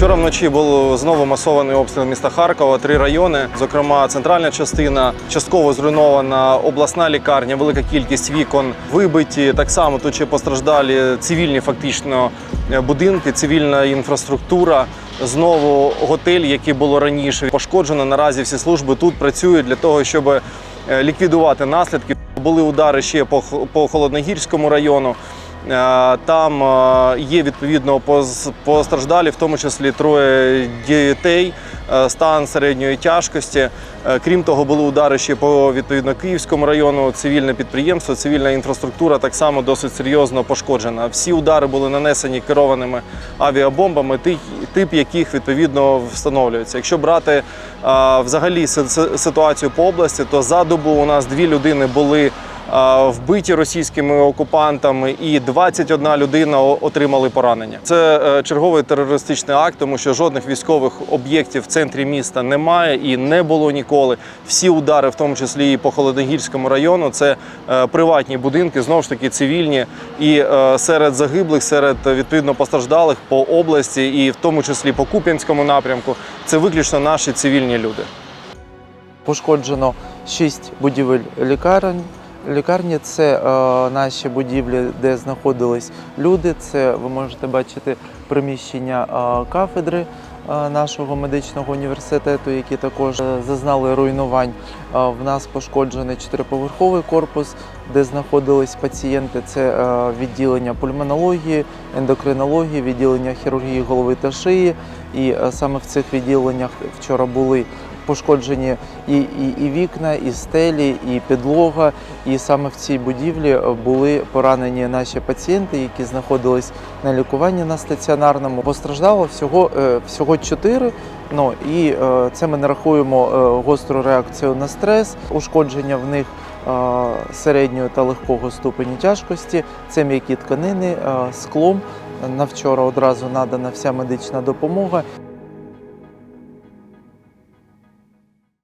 Вчора вночі був знову масований обстріл міста Харкова, три райони, зокрема центральна частина, частково зруйнована обласна лікарня, велика кількість вікон вибиті. Так само тут ще постраждалі цивільні фактично будинки, цивільна інфраструктура. Знову готель, який було раніше, пошкоджено. Наразі всі служби тут працюють для того, щоб е, ліквідувати наслідки. Були удари ще по, по Холодногірському району. Е, Там е, є відповідно постраждалі, в тому числі троє дітей, е, стан середньої тяжкості. Крім того, були удари ще по відповідно Київському району, цивільне підприємство, цивільна інфраструктура так само досить серйозно пошкоджена. Всі удари були нанесені керованими авіабомбами, тип яких відповідно встановлюється. Якщо брати взагалі си- си- ситуацію по області, то за добу у нас дві людини були вбиті російськими окупантами, і 21 людина отримали поранення. Це е, черговий терористичний акт, тому що жодних військових об'єктів в центрі міста немає і не було ніколи. Всі удари, в тому числі і по Холодногірському району, це е, приватні будинки, знову ж таки цивільні. І е, серед загиблих, серед відповідно постраждалих по області, і в тому числі по Куп'янському напрямку, це виключно наші цивільні люди. Пошкоджено шість будівель лікарень. Лікарні це е, наші будівлі, де знаходились люди. Це ви можете бачити приміщення е, кафедри е, нашого медичного університету, які також зазнали руйнувань. В нас пошкоджений чотириповерховий корпус, де знаходились пацієнти. Це відділення пульмонології, ендокринології, відділення хірургії голови та шиї. І саме в цих відділеннях вчора були пошкоджені і, і, і вікна, і стелі, і підлога. І саме в цій будівлі е, були поранені наші пацієнти, які знаходились на лікуванні на стаціонарному. Постраждало всього, е, всього чотири. Ну і е, це ми не рахуємо е, гостру реакцію на стрес, ушкодження в них. Середнього та легкого ступеню тяжкості це м'які тканини, склом. На вчора одразу надана вся медична допомога.